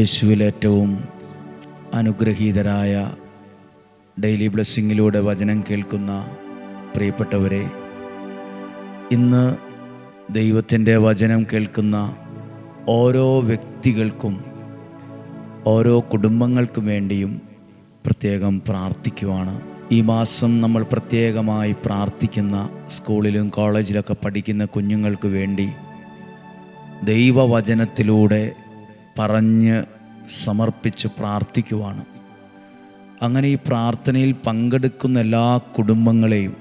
യേശുവിൽ ഏറ്റവും അനുഗ്രഹീതരായ ഡെയിലി ബ്ലെസ്സിങ്ങിലൂടെ വചനം കേൾക്കുന്ന പ്രിയപ്പെട്ടവരെ ഇന്ന് ദൈവത്തിന്റെ വചനം കേൾക്കുന്ന ഓരോ വ്യക്തികൾക്കും ഓരോ കുടുംബങ്ങൾക്കും വേണ്ടിയും പ്രത്യേകം പ്രാർത്ഥിക്കുവാണ്. ഈ മാസം നമ്മൾ പ്രത്യേകമായി പ്രാർത്ഥിക്കുന്ന സ്കൂളിലും കോളേജിലൊക്കെ പഠിക്കുന്ന കുഞ്ഞുങ്ങൾക്ക് വേണ്ടി ദൈവവചനത്തിലൂടെ പറഞ്ഞ് സമർപ്പിച്ച് പ്രാർത്ഥിക്കുവാണ്. അങ്ങനെ ഈ പ്രാർത്ഥനയിൽ പങ്കെടുക്കുന്ന എല്ലാ കുടുംബങ്ങളെയും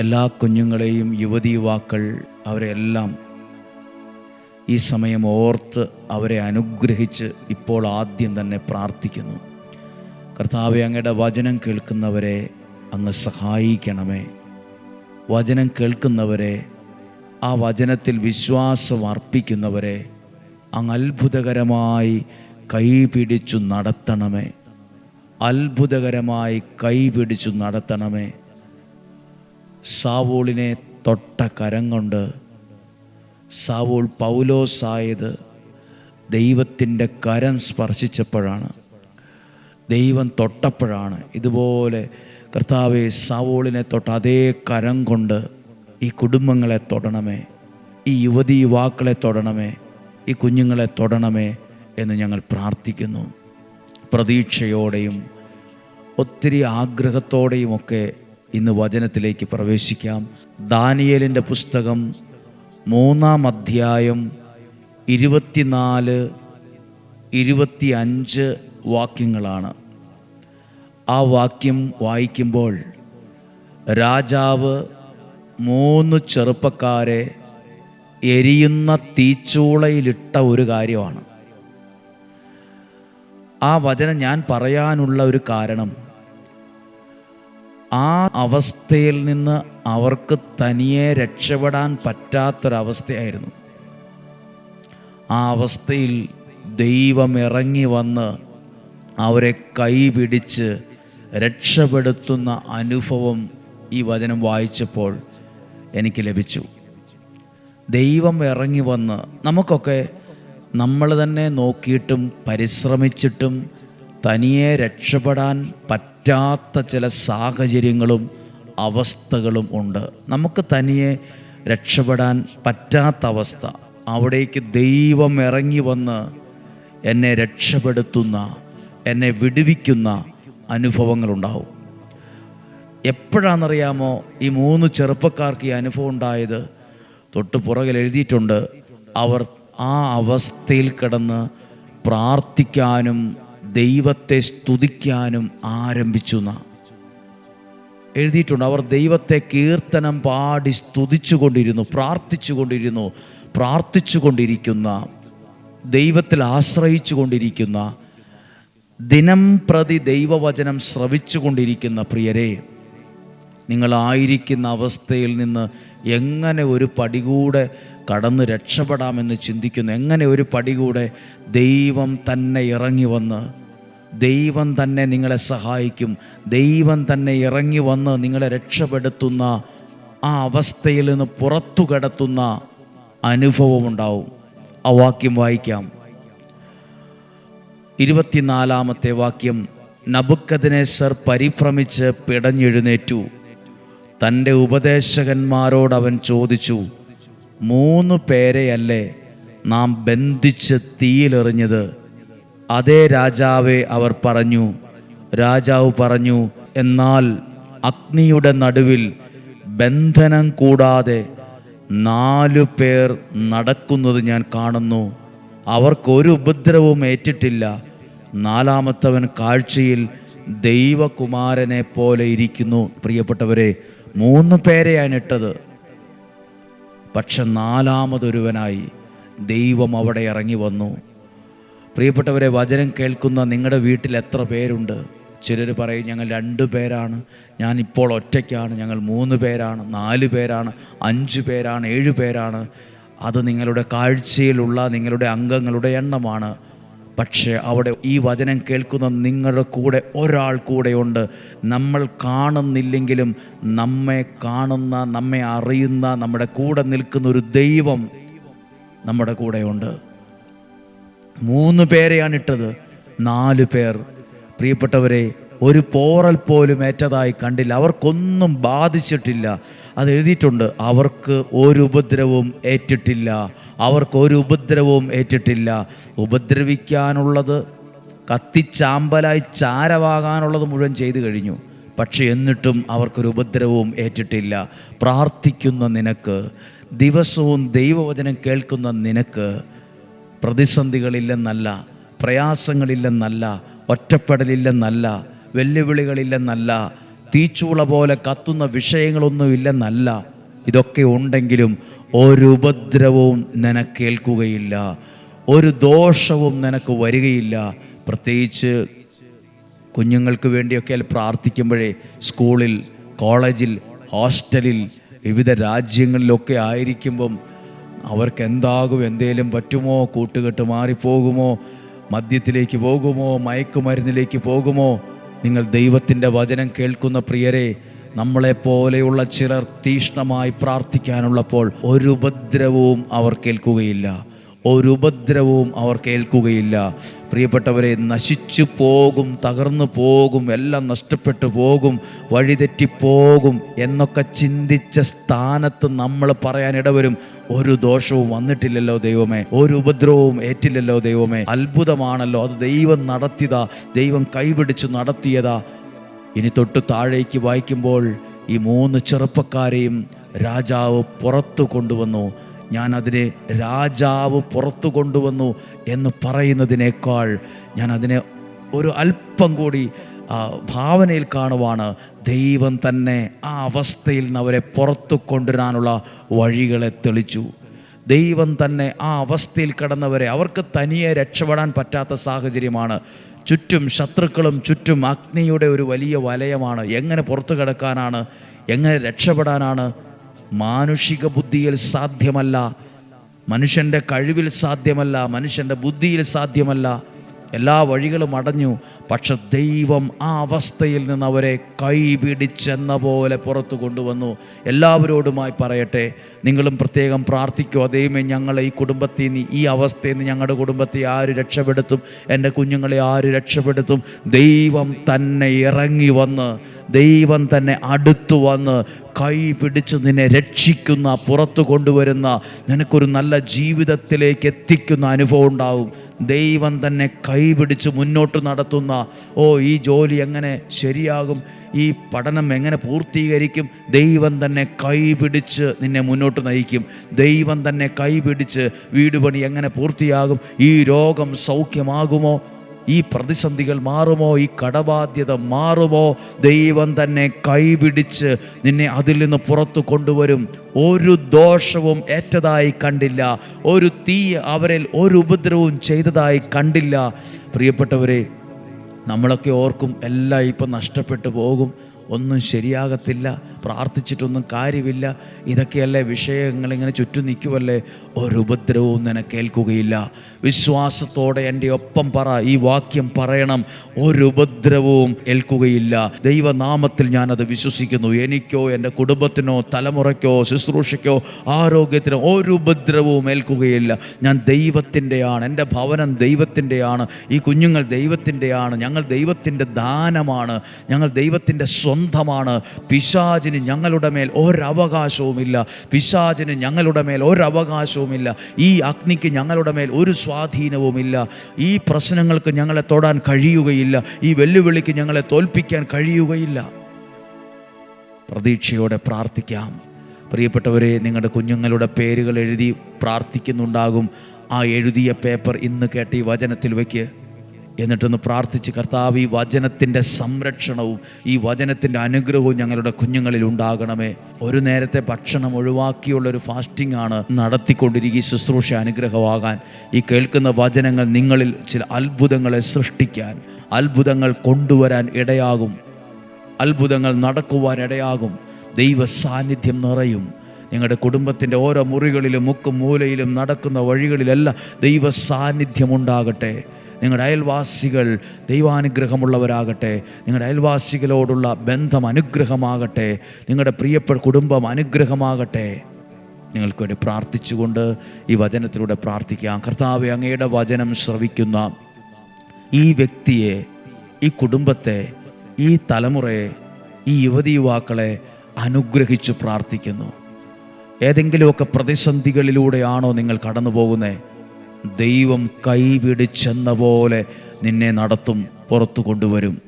എല്ലാ കുഞ്ഞുങ്ങളെയും യുവതി യുവാക്കൾ അവരെല്ലാം ഈ സമയം ഓർത്ത് അവരെ അനുഗ്രഹിച്ച് ഇപ്പോൾ ആദ്യം തന്നെ പ്രാർത്ഥിക്കുന്നു. കർത്താവെ അങ്ങയുടെ വചനം കേൾക്കുന്നവരെ അങ്ങ് സഹായിക്കണമേ. വചനം കേൾക്കുന്നവരെ ആ വചനത്തിൽ വിശ്വാസം അർപ്പിക്കുന്നവരെ അങ്ങ് അത്ഭുതകരമായി കൈപിടിച്ചു നടത്തണമേ. അത്ഭുതകരമായി കൈപിടിച്ചു നടത്തണമേ. സാവൂളിനെ തൊട്ട കരം കൊണ്ട് സാവൂൾ പൗലോസായത് ദൈവത്തിന്റെ കരം സ്പർശിച്ചപ്പോഴാണ്. ദൈവം തൊട്ടപ്പോഴാണ്. ഇതുപോലെ കർത്താവെ സാവൂളിനെ തൊട്ട അതേ കരം കൊണ്ട് ഈ കുടുംബങ്ങളെ തൊടണമേ. ഈ യുവതി യുവാക്കളെ തൊടണമേ. ഈ കുഞ്ഞുങ്ങളെ തൊടണമേ എന്ന് ഞങ്ങൾ പ്രാർത്ഥിക്കുന്നു. പ്രതീക്ഷയോടെയും ഒത്തിരി ആഗ്രഹത്തോടെയും ഒക്കെ ഇന്ന് വചനത്തിലേക്ക് പ്രവേശിക്കാം. ദാനിയേലിന്റെ പുസ്തകം മൂന്നാം അധ്യായം ഇരുപത്തിനാല് ഇരുപത്തി അഞ്ച് വാക്യങ്ങളാണ്. ആ വാക്യം വായിക്കുമ്പോൾ രാജാവ് മൂന്ന് ചെറുപ്പക്കാരെ എരിയുന്ന തീച്ചൂളയിലിട്ട ഒരു കാര്യമാണ്. ആ വചനം ഞാൻ പറയാനുള്ള ഒരു കാരണം ആ അവസ്ഥയിൽ നിന്ന് അവർക്ക് തനിയെ രക്ഷപ്പെടാൻ പറ്റാത്തൊരവസ്ഥയായിരുന്നു. ആ അവസ്ഥയിൽ ദൈവം ഇറങ്ങി വന്ന് അവരെ കൈപിടിച്ച് രക്ഷപ്പെടുത്തുന്ന അനുഭവം ഈ വചനം വായിച്ചപ്പോൾ എനിക്ക് ലഭിച്ചു. ദൈവം ഇറങ്ങി വന്ന് നമുക്കൊക്കെ നമ്മൾ തന്നെ നോക്കിയിട്ടും പരിശ്രമിച്ചിട്ടും തനിയെ രക്ഷപ്പെടാൻ പറ്റാത്ത ചില സാഹചര്യങ്ങളും അവസ്ഥകളും ഉണ്ട്. നമുക്ക് തനിയെ രക്ഷപ്പെടാൻ പറ്റാത്ത അവസ്ഥ. അവിടേക്ക് ദൈവം ഇറങ്ങി വന്ന് എന്നെ രക്ഷപ്പെടുത്തുന്ന എന്നെ വിടുവിക്കുന്ന അനുഭവങ്ങളുണ്ടാവും എപ്പോഴാണെന്നറിയാമോ? ഈ മൂന്ന് ചെറുപ്പക്കാർക്ക് ഈ അനുഭവം ഉണ്ടായത് തൊട്ട് പുറകിൽ എഴുതിയിട്ടുണ്ട് അവർ ആ അവസ്ഥയിൽ കിടന്ന് പ്രാർത്ഥിക്കാനും ദൈവത്തെ സ്തുതിക്കാനും ആരംഭിച്ചു എഴുതിയിട്ടുണ്ട് അവർ ദൈവത്തെ കീർത്തനം പാടി സ്തുതിച്ചു കൊണ്ടിരുന്നു പ്രാർത്ഥിച്ചു കൊണ്ടിരുന്നു പ്രാർത്ഥിച്ചു കൊണ്ടിരിക്കുന്ന ദൈവത്തിൽ ആശ്രയിച്ചു കൊണ്ടിരിക്കുന്ന ദിനം പ്രതി ദൈവവചനം ശ്രവിച്ചു കൊണ്ടിരിക്കുന്ന പ്രിയരെ നിങ്ങളായിരിക്കുന്ന അവസ്ഥയിൽ നിന്ന് എങ്ങനെ ഒരു പടി കൂടെ കടന്ന് രക്ഷപ്പെടാമെന്ന് ചിന്തിക്കുന്നു? എങ്ങനെ ഒരു പടി കൂടെ ദൈവം തന്നെ ഇറങ്ങി വന്ന് ദൈവം തന്നെ നിങ്ങളെ സഹായിക്കും ദൈവം തന്നെ ഇറങ്ങി വന്ന് നിങ്ങളെ രക്ഷപ്പെടുത്തുന്ന ആ അവസ്ഥയിൽ നിന്ന് പുറത്തു കിടത്തുന്ന അനുഭവമുണ്ടാവും ആ വാക്യം വായിക്കാം. ഇരുപത്തിനാലാമത്തെ വാക്യം നബുക്കദിനേസർ പരിഭ്രമിച്ച് പിടഞ്ഞെഴുന്നേറ്റു. തന്റെ ഉപദേശകന്മാരോട് അവൻ ചോദിച്ചു മൂന്ന് പേരെയല്ലേ നാം ബന്ധിച്ച് തീയിലെറിഞ്ഞത്? അതേ രാജാവെ അവർ പറഞ്ഞു രാജാവ് പറഞ്ഞു എന്നാൽ അഗ്നിയുടെ നടുവിൽ ബന്ധനം കൂടാതെ നാലു പേർ നടക്കുന്നത് ഞാൻ കാണുന്നു. അവർക്കൊരു ഉപദ്രവവും ഏറ്റിട്ടില്ല. നാലാമത്തവൻ കാഴ്ചയിൽ ദൈവകുമാരനെ പോലെ ഇരിക്കുന്നു. പ്രിയപ്പെട്ടവരെ മൂന്ന് പേരെയാണ് ഇട്ടത്. പക്ഷെ നാലാമതൊരുവനായി ദൈവം അവിടെ ഇറങ്ങി വന്നു. പ്രിയപ്പെട്ടവരെ വചനം കേൾക്കുന്ന നിങ്ങളുടെ വീട്ടിൽ എത്ര പേരുണ്ട്? ചിലർ പറയും ഞങ്ങൾ രണ്ട് പേരാണ്. ഞാൻ ഇപ്പോൾ ഒറ്റയ്ക്കാണ്. ഞങ്ങൾ മൂന്ന് പേരാണ് നാല് പേരാണ് അഞ്ച് പേരാണ് ഏഴ് പേരാണ്. അത് നിങ്ങളുടെ കാഴ്ചയിലുള്ള നിങ്ങളുടെ അംഗങ്ങളുടെ എണ്ണമാണ്. പക്ഷേ അവിടെ ഈ വചനം കേൾക്കുന്ന നിങ്ങളുടെ കൂടെ ഒരാൾ കൂടെയുണ്ട്. നമ്മൾ കാണുന്നില്ലെങ്കിലും നമ്മെ കാണുന്ന നമ്മെ അറിയുന്ന നമ്മുടെ കൂടെ നിൽക്കുന്ന ഒരു ദൈവം നമ്മുടെ കൂടെയുണ്ട്. മൂന്ന് പേരെയാണ് ഇട്ടത്. നാല് പേർ. പ്രിയപ്പെട്ടവരെ ഒരു പോറൽ പോലും ഏറ്റതായി കണ്ടില്ല. അവർക്കൊന്നും ബാധിച്ചിട്ടില്ല. അത് എഴുതിയിട്ടുണ്ട് അവർക്ക് ഒരു ഉപദ്രവവും ഏറ്റിട്ടില്ല. അവർക്ക് ഒരു ഉപദ്രവവും ഏറ്റിട്ടില്ല. ഉപദ്രവിക്കാനുള്ളത് കത്തിച്ചാമ്പലായി ചാരവാകാനുള്ളത് മുഴുവൻ ചെയ്തു കഴിഞ്ഞു. പക്ഷെ എന്നിട്ടും അവർക്കൊരു ഉപദ്രവവും ഏറ്റിട്ടില്ല. പ്രാർത്ഥിക്കുന്ന നിനക്ക് ദിവസവും ദൈവവചനം കേൾക്കുന്ന നിനക്ക് പ്രതിസന്ധികളില്ലെന്നല്ല പ്രയാസങ്ങളില്ലെന്നല്ല ഒറ്റപ്പെടലില്ലെന്നല്ല വെല്ലുവിളികളില്ലെന്നല്ല തീച്ചൂള പോലെ കത്തുന്ന വിഷയങ്ങളൊന്നും ഇല്ലെന്നല്ല ഇതൊക്കെ ഉണ്ടെങ്കിലും ഒരു ഉപദ്രവവും നിനക്കേൽക്കുകയില്ല. ഒരു ദോഷവും നിനക്ക് വരികയില്ല. പ്രത്യേകിച്ച് കുഞ്ഞുങ്ങൾക്ക് വേണ്ടിയൊക്കെ പ്രാർത്ഥിക്കുമ്പോഴേ സ്കൂളിൽ കോളേജിൽ ഹോസ്റ്റലിൽ വിവിധ രാജ്യങ്ങളിലൊക്കെ ആയിരിക്കുമ്പം അവർക്ക് എന്താകും എന്തേലും പറ്റുമോ? കൂട്ടുകെട്ട് മാറിപ്പോകുമോ? മദ്യത്തിലേക്ക് പോകുമോ? മയക്കുമരുന്നിലേക്ക് പോകുമോ? നിങ്ങൾ ദൈവത്തിന്റെ വചനം കേൾക്കുന്ന പ്രിയരെ നമ്മളെപ്പോലെയുള്ള ചിലർ തീഷ്ണമായി പ്രാർത്ഥിക്കാനുള്ളപ്പോൾ ഒരു ഉപദ്രവവും അവർ കേൾക്കുകയില്ല. ഒരു ഉപദ്രവവും അവർ കേൾക്കുകയില്ല. പ്രിയപ്പെട്ടവരെ നശിച്ചു പോകും തകർന്നു പോകും എല്ലാം നഷ്ടപ്പെട്ടു പോകും വഴിതെറ്റിപ്പോകും എന്നൊക്കെ ചിന്തിച്ച സ്ഥാനത്ത് നമ്മൾ പറയാൻ ഇടവരും. ഒരു ദോഷവും വന്നിട്ടില്ലല്ലോ ദൈവമേ. ഒരു ഉപദ്രവവും ഏറ്റില്ലല്ലോ ദൈവമേ. അത്ഭുതമാണല്ലോ അത് ദൈവം നടത്തിയതാ. ദൈവം കൈപിടിച്ച് നടത്തിയതാ. ഇനി തൊട്ട് താഴേക്ക് വായിക്കുമ്പോൾ ഈ മൂന്ന് ചെറുപ്പക്കാരെയും രാജാവ് പുറത്തു കൊണ്ടുവന്നു. ഞാൻ അതിനെ രാജാവ് പുറത്തു കൊണ്ടുവന്നു എന്ന് പറയുന്നതിനേക്കാൾ ഞാൻ അതിനെ ഒരു അല്പം കൂടി ഭാവനയിൽ കാണുവാണ്. ദൈവം തന്നെ ആ അവസ്ഥയിൽ നിന്ന് അവരെ പുറത്തു കൊണ്ടുവരാനുള്ള വഴികളെ തെളിച്ചു. ദൈവം തന്നെ ആ അവസ്ഥയിൽ കടന്നവരെ അവർക്ക് തനിയെ രക്ഷപ്പെടാൻ പറ്റാത്ത സാഹചര്യമാണ്. ചുറ്റും ശത്രുക്കളും ചുറ്റും അഗ്നിയുടെ ഒരു വലിയ വലയമാണ്. എങ്ങനെ പുറത്തു കിടക്കാനാണ്? എങ്ങനെ രക്ഷപ്പെടാനാണ്? മാനുഷിക ബുദ്ധിയിൽ സാധ്യമല്ല. മനുഷ്യന്റെ കഴിവിൽ സാധ്യമല്ല. മനുഷ്യന്റെ ബുദ്ധിയിൽ സാധ്യമല്ല. എല്ലാ വഴികളും അടഞ്ഞു. പക്ഷെ ദൈവം ആ അവസ്ഥയിൽ നിന്ന് അവരെ കൈപിടിച്ചെന്ന പോലെ പുറത്തു കൊണ്ടുവന്നു. എല്ലാവരോടുമായി പറയട്ടെ നിങ്ങളും പ്രത്യേകം പ്രാർത്ഥിക്കുക ദൈവമേ ഞങ്ങളെ ഈ കുടുംബത്തിൽ നിന്ന് ഈ അവസ്ഥയിൽ നിന്ന് ഞങ്ങളുടെ കുടുംബത്തെ ആര് രക്ഷപ്പെടുത്തും? എന്റെ കുഞ്ഞുങ്ങളെ ആര് രക്ഷപ്പെടുത്തും? ദൈവം തന്നെ ഇറങ്ങി വന്ന് ദൈവം തന്നെ അടുത്തു വന്ന് കൈ പിടിച്ച് നിന്നെ രക്ഷിക്കുന്ന പുറത്തു കൊണ്ടുവരുന്ന നിനക്കൊരു നല്ല ജീവിതത്തിലേക്ക് എത്തിക്കുന്ന അനുഭവം ഉണ്ടാവും. ദൈവം തന്നെ കൈപിടിച്ച് മുന്നോട്ട് നടത്തുന്ന ഓ ഈ ജോലി എങ്ങനെ ശരിയാകും? ഈ പഠനം എങ്ങനെ പൂർത്തീകരിക്കും? ദൈവം തന്നെ കൈപിടിച്ച് നിന്നെ മുന്നോട്ട് നയിക്കും. ദൈവം തന്നെ കൈപിടിച്ച് വീടുപണി എങ്ങനെ പൂർത്തിയാകും? ഈ രോഗം സൗഖ്യമാകുമോ? ഈ പ്രതിസന്ധികൾ മാറുമോ? ഈ കടബാധ്യത മാറുമോ? ദൈവം തന്നെ കൈപിടിച്ച് നിന്നെ അതിൽ നിന്ന് പുറത്തു കൊണ്ടുവരും. ഒരു ദോഷവും ഏറ്റതായി കണ്ടില്ല. ഒരു തീ അവരിൽ ഒരു ഉപദ്രവവും ചെയ്തതായി കണ്ടില്ല. പ്രിയപ്പെട്ടവരെ നമ്മളൊക്കെ ഓർക്കും എല്ലാം ഇപ്പം നഷ്ടപ്പെട്ടു പോകും. ഒന്നും ശരിയാകത്തില്ല. പ്രാർത്ഥിച്ചിട്ടൊന്നും കാര്യമില്ല. ഇതൊക്കെയല്ലേ വിഷയങ്ങൾ ഇങ്ങനെ ചുറ്റും നിൽക്കുമല്ലേ ഒരു ഉപദ്രവവും നിനക്ക് കേൾക്കുകയില്ല വിശ്വാസത്തോടെ എന്റെ ഒപ്പം പറ ഈ വാക്യം പറയണം. ഒരു ഉപദ്രവവും ഏൽക്കുകയില്ല. ദൈവനാമത്തിൽ ഞാനത് വിശ്വസിക്കുന്നു. എനിക്കോ എന്റെ കുടുംബത്തിനോ തലമുറയ്ക്കോ ശുശ്രൂഷയ്ക്കോ ആരോഗ്യത്തിനോ ഒരു ഉപദ്രവവും ഏൽക്കുകയില്ല. ഞാൻ ദൈവത്തിന്റെയാണ് എന്റെ ഭവനം ദൈവത്തിന്റെയാണ് ഈ കുഞ്ഞുങ്ങൾ ദൈവത്തിന്റെയാണ് ഞങ്ങൾ ദൈവത്തിന്റെ ദാനമാണ് ഞങ്ങൾ ദൈവത്തിന്റെ സ്വന്തമാണ്. പിശാചിന് ഞങ്ങളുടെ മേൽ ഒരവകാശവുമില്ല. പിശാചിന് ഞങ്ങളുടെ മേൽ ഒരവകാശവുമില്ല. ഈ അഗ്നിക്ക് ഞങ്ങളുടെ മേൽ ഒരു സ്വാധീനവുമില്ല. ഈ പ്രശ്നങ്ങൾക്ക് ഞങ്ങളെ തൊടാൻ കഴിയുകയില്ല. ഈ വെല്ലുവിളിക്ക് ഞങ്ങളെ തോൽപ്പിക്കാൻ കഴിയുകയില്ല. പ്രതീക്ഷയോടെ പ്രാർത്ഥിക്കാം. പ്രിയപ്പെട്ടവരെ നിങ്ങളുടെ കുഞ്ഞുങ്ങളുടെ പേരുകൾ എഴുതി പ്രാർത്ഥിക്കുന്നുണ്ടാകും. ആ എഴുതിയ പേപ്പർ ഇന്ന് കേട്ട് ഈ വചനത്തിൽ വയ്ക്ക് എന്നിട്ടൊന്ന് പ്രാർത്ഥിച്ച് കർത്താവ് ഈ വചനത്തിന്റെ സംരക്ഷണവും ഈ വചനത്തിന്റെ അനുഗ്രഹവും ഞങ്ങളുടെ കുഞ്ഞുങ്ങളിൽ ഉണ്ടാകണമേ. ഒരു നേരത്തെ ഭക്ഷണം ഒഴിവാക്കിയുള്ള ഒരു ഫാസ്റ്റിംഗ് ആണ് നടത്തിക്കൊണ്ടിരിക്കുക ഈ ശുശ്രൂഷ അനുഗ്രഹമാകാൻ. ഈ കേൾക്കുന്ന വചനങ്ങൾ നിങ്ങളിൽ ചില അത്ഭുതങ്ങളെ സൃഷ്ടിക്കാൻ അത്ഭുതങ്ങൾ കൊണ്ടുവരാൻ ഇടയാകും. അത്ഭുതങ്ങൾ നടക്കുവാൻ ഇടയാകും. ദൈവ സാന്നിധ്യം നിറയും. നിങ്ങളുടെ കുടുംബത്തിന്റെ ഓരോ മുറികളിലും മുക്കും മൂലയിലും നടക്കുന്ന വഴികളിലെല്ലാം ദൈവ സാന്നിധ്യം ഉണ്ടാകട്ടെ. നിങ്ങളുടെ അയൽവാസികൾ ദൈവാനുഗ്രഹമുള്ളവരാകട്ടെ നിങ്ങളുടെ അയൽവാസികളോടുള്ള ബന്ധം അനുഗ്രഹമാകട്ടെ നിങ്ങളുടെ പ്രിയപ്പെട്ട കുടുംബം അനുഗ്രഹമാകട്ടെ. നിങ്ങൾക്ക് വേണ്ടി പ്രാർത്ഥിച്ചുകൊണ്ട് ഈ വചനത്തിലൂടെ പ്രാർത്ഥിക്കാം. കർത്താവ് അങ്ങയുടെ വചനം ശ്രവിക്കുന്ന ഈ വ്യക്തിയെ ഈ കുടുംബത്തെ ഈ തലമുറയെ ഈ യുവതി യുവാക്കളെ അനുഗ്രഹിച്ചു പ്രാർത്ഥിക്കുന്നു. ഏതെങ്കിലുമൊക്കെ പ്രതിസന്ധികളിലൂടെയാണോ നിങ്ങൾ കടന്നു പോകുന്നത് ദൈവം കൈപിടിച്ചെന്ന പോലെ നിന്നെ നടത്തും പുറത്തു കൊണ്ടുവരും.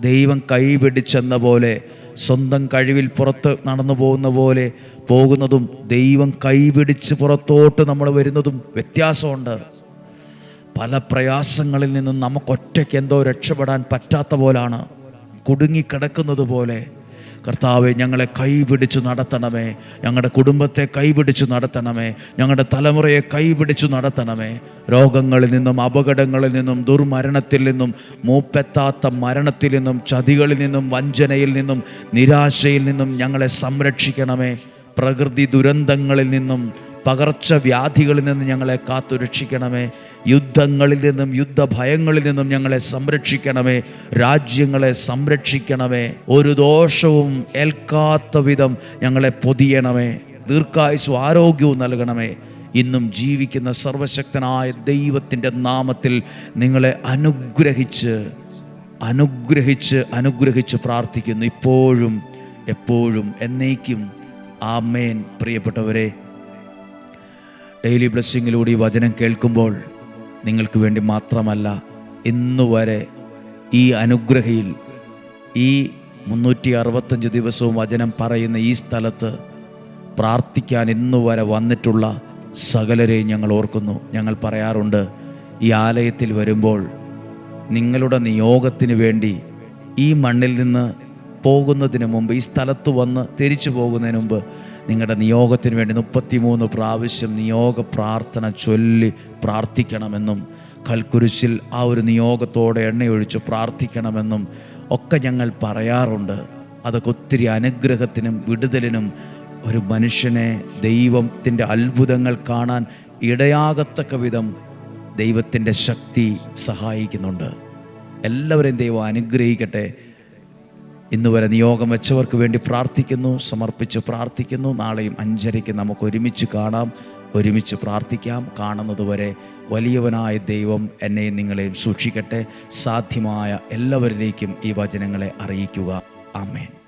ദൈവം കൈപിടിച്ചെന്ന പോലെ സ്വന്തം കഴിവിൽ പുറത്ത് നടന്നു പോകുന്ന പോലെ പോകുന്നതും ദൈവം കൈപിടിച്ച് പുറത്തോട്ട് നമ്മൾ വരുന്നതും വ്യത്യാസമുണ്ട്. പല പ്രയാസങ്ങളിൽ നിന്നും നമുക്കൊറ്റയ്ക്ക് എന്തോ രക്ഷപ്പെടാൻ പറ്റാത്ത പോലാണ്. കുടുങ്ങിക്കിടക്കുന്നത് പോലെ കർത്താവെ ഞങ്ങളെ കൈപിടിച്ചു നടത്തണമേ. ഞങ്ങളുടെ കുടുംബത്തെ കൈപിടിച്ചു നടത്തണമേ. ഞങ്ങളുടെ തലമുറയെ കൈപിടിച്ചു നടത്തണമേ. രോഗങ്ങളിൽ നിന്നും അപകടങ്ങളിൽ നിന്നും ദുർമരണത്തിൽ നിന്നും മൂപ്പെത്താത്ത മരണത്തിൽ നിന്നും ചതികളിൽ നിന്നും വഞ്ചനയിൽ നിന്നും നിരാശയിൽ നിന്നും ഞങ്ങളെ സംരക്ഷിക്കണമേ. പ്രകൃതി ദുരന്തങ്ങളിൽ നിന്നും പകർച്ചവ്യാധികളിൽ നിന്ന് ഞങ്ങളെ കാത്തുരക്ഷിക്കണമേ. യുദ്ധങ്ങളിൽ നിന്നും യുദ്ധഭയങ്ങളിൽ നിന്നും ഞങ്ങളെ സംരക്ഷിക്കണമേ. രാജ്യങ്ങളെ സംരക്ഷിക്കണമേ. ഒരു ദോഷവും ഏൽക്കാത്ത വിധം ഞങ്ങളെ പൊതിയണമേ. ദീർഘായുസും ആരോഗ്യവും നൽകണമേ. ഇന്നും ജീവിക്കുന്ന സർവശക്തനായ ദൈവത്തിന്റെ നാമത്തിൽ നിങ്ങളെ അനുഗ്രഹിച്ച് അനുഗ്രഹിച്ച് അനുഗ്രഹിച്ച് പ്രാർത്ഥിക്കുന്നു. ഇപ്പോഴും എപ്പോഴും എന്നേക്കും. ആമേൻ. പ്രിയപ്പെട്ടവരെ ഡെയിലി ബ്ലെസ്സിങ്ങിലൂടെ ഈ വചനം കേൾക്കുമ്പോൾ നിങ്ങൾക്ക് വേണ്ടി മാത്രമല്ല ഇന്നുവരെ ഈ അനുഗ്രഹയിൽ ഈ മുന്നൂറ്റി അറുപത്തഞ്ച് ദിവസവും വചനം പറയുന്ന ഈ സ്ഥലത്ത് പ്രാർത്ഥിക്കാൻ ഇന്നുവരെ വന്നിട്ടുള്ള സകലരെയും ഞങ്ങൾ ഓർക്കുന്നു. ഞങ്ങൾ പറയാറുണ്ട് ഈ ആലയത്തിൽ വരുമ്പോൾ നിങ്ങളുടെ നിയോഗത്തിന് വേണ്ടി ഈ മണ്ണിൽ നിന്ന് പോകുന്നതിന് മുമ്പ് ഈ സ്ഥലത്ത് വന്ന് തിരിച്ചു പോകുന്നതിന് മുമ്പ് നിങ്ങളുടെ നിയോഗത്തിന് വേണ്ടി മുപ്പത്തിമൂന്ന് പ്രാവശ്യം നിയോഗ പ്രാർത്ഥന ചൊല്ലി പ്രാർത്ഥിക്കണമെന്നും കൽക്കുരിശിൽ ആ ഒരു നിയോഗത്തോടെ എണ്ണയൊഴിച്ച് പ്രാർത്ഥിക്കണമെന്നും ഒക്കെ ഞങ്ങൾ പറയാറുണ്ട്. അതൊക്കെ ഒത്തിരി അനുഗ്രഹത്തിനും വിടുതലിനും ഒരു മനുഷ്യനെ ദൈവത്തിന്റെ അത്ഭുതങ്ങൾ കാണാൻ ഇടയാകത്തക്ക വിധം ദൈവത്തിന്റെ ശക്തി സഹായിക്കുന്നുണ്ട്. എല്ലാവരെയും ദൈവം അനുഗ്രഹിക്കട്ടെ. ഇന്ന് വരെ നിയോഗം വെച്ചവർക്ക് വേണ്ടി പ്രാർത്ഥിക്കുന്നു സമർപ്പിച്ച് പ്രാർത്ഥിക്കുന്നു. നാളെയും അഞ്ചരയ്ക്ക് നമുക്ക് ഒരുമിച്ച് കാണാം ഒരുമിച്ച് പ്രാർത്ഥിക്കാം. കാണുന്നതുവരെ വലിയവനായ ദൈവം എന്നെയും നിങ്ങളെയും സൂക്ഷിക്കട്ടെ. സാധ്യമായ എല്ലാവരിലേക്കും ഈ വചനങ്ങളെ അറിയിക്കുക. ആമേൻ.